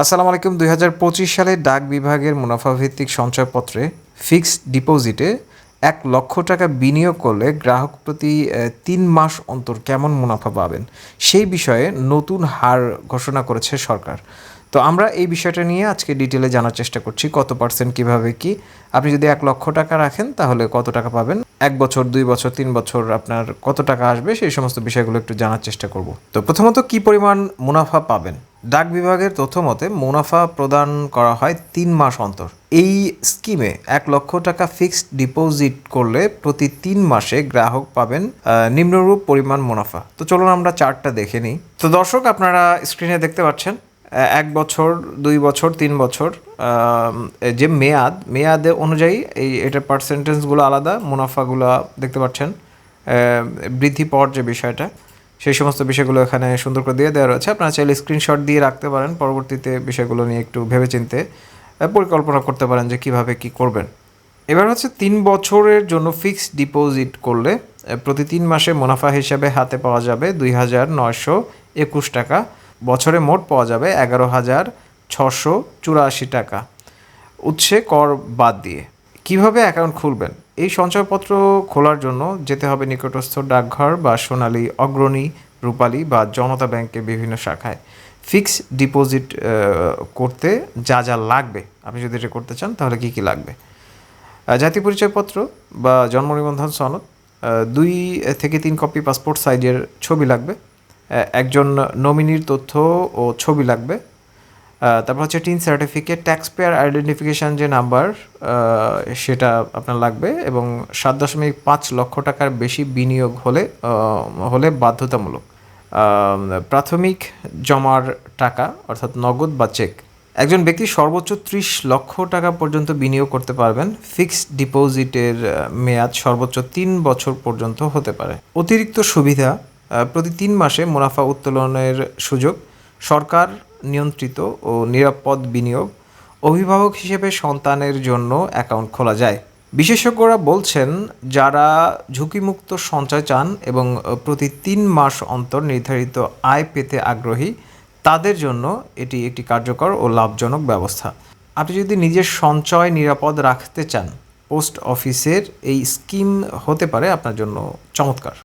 আসসালামু আলাইকুম। দুই হাজার পঁচিশ সালে ডাক বিভাগের মুনাফা ভিত্তিক সঞ্চয়পত্রে ফিক্সড ডিপোজিটে এক লক্ষ টাকা বিনিয়োগ করলে গ্রাহক প্রতি তিন মাস অন্তর কেমন মুনাফা পাবেন? সেই বিষয়ে নতুন হার ঘোষণা করেছে সরকার। তো আমরা এই বিষয়টা নিয়ে আজকে ডিটেলে জানার চেষ্টা করছি, কত পার্সেন্ট, কীভাবে কি। আপনি যদি এক লক্ষ টাকা রাখেন, তাহলে কত টাকা পাবেন? এক বছর, দুই বছর, তিন বছর আপনার কত টাকা আসবে? সেই সমস্ত বিষয়গুলো একটু জানার চেষ্টা করব। তো প্রথমত, কি পরিমাণ মুনাফা পাবেন? ডাক বিভাগের তথ্য মতে, মুনাফা প্রদান করা হয় তিন মাস অন্তর। এই স্কিমে এক লক্ষ টাকা ফিক্সড ডিপোজিট করলে প্রতি তিন মাসে গ্রাহক পাবেন নিম্নরূপ পরিমাণ মুনাফা। তো চলুন আমরা চার্টটা দেখে নিই। তো দর্শক, আপনারা স্ক্রিনে দেখতে পাচ্ছেন এক বছর, দুই বছর, তিন বছর যে মেয়াদ, মেয়াদে অনুযায়ী এই এটার পার্সেন্টেজগুলো আলাদা, মুনাফাগুলো দেখতে পাচ্ছেন বৃদ্ধি পাওয়ার যে বিষয়টা। সেই সমস্ত বিষয়গুলো এখানে সুন্দর করে দিয়ে দেওয়া রয়েছে। আপনারা চাইলে স্ক্রিনশট দিয়ে রাখতে পারেন, পরবর্তীতে বিষয়গুলো নিয়ে একটু ভেবেচিন্তে পরিকল্পনা করতে পারেন যে কীভাবে কি করবেন। এবার হচ্ছে তিন বছরের জন্য ফিক্সড ডিপোজিট করলে প্রতি তিন মাসে মুনাফা হিসাবে হাতে পাওয়া যাবে দুই হাজার নয়শো একুশ টাকা। বছরে মোট পাওয়া যাবে এগারো হাজার ছশো চুরাশি টাকা। উৎসে কর বাদ দিয়ে। কীভাবে অ্যাকাউন্ট খুলবেন? এই সঞ্চয়পত্র খোলার জন্য যেতে হবে নিকটস্থ ডাকঘর বা সোনালী, অগ্রণী, রূপালী বা জনতা ব্যাংকের বিভিন্ন শাখায়। ফিক্স ডিপোজিট করতে যা যা লাগবে। আপনি যদি এটা করতে চান, তাহলে কি কি লাগবে? জাতীয় পরিচয়পত্র বা জন্ম নিবন্ধন সনদ দুই থেকে তিন কপি পাসপোর্ট সাইজের ছবি লাগবে। একজন নমিনির তথ্য ও ছবি লাগবে। তারপর হচ্ছে TIN certificate tax payer identification যে নাম্বার সেটা আপনার লাগবে এবং সাত দশমিক পাঁচ লক্ষ টাকার বেশি বিনিয়োগ হলে হলে বাধ্যতামূলক। প্রাথমিক জমার টাকা, অর্থাৎ নগদ বা চেক, একজন ব্যক্তি সর্বোচ্চ ত্রিশ লক্ষ টাকা পর্যন্ত বিনিয়োগ করতে পারবেন। ফিক্সড ডিপোজিটের মেয়াদ সর্বোচ্চ তিন বছর পর্যন্ত হতে পারে। অতিরিক্ত সুবিধা প্রতি তিন মাসে মুনাফা উত্তোলনের সুযোগ। সরকার নিয়ন্ত্রিত ও নিরাপদ বিনিয়োগ অভিভাবক হিসেবে সন্তানের জন্য অ্যাকাউন্ট খোলা যায়। বিশেষজ্ঞরা বলছেন, যারা ঝুঁকিমুক্ত সঞ্চয় চান এবং প্রতি তিন মাস অন্তর নির্ধারিত আয় পেতে আগ্রহী, তাদের জন্য এটি একটি কার্যকর ও লাভজনক ব্যবস্থা। আপনি যদি নিজের সঞ্চয় নিরাপদ রাখতে চান, পোস্ট অফিসের এই স্কিম হতে পারে আপনার জন্য চমৎকার।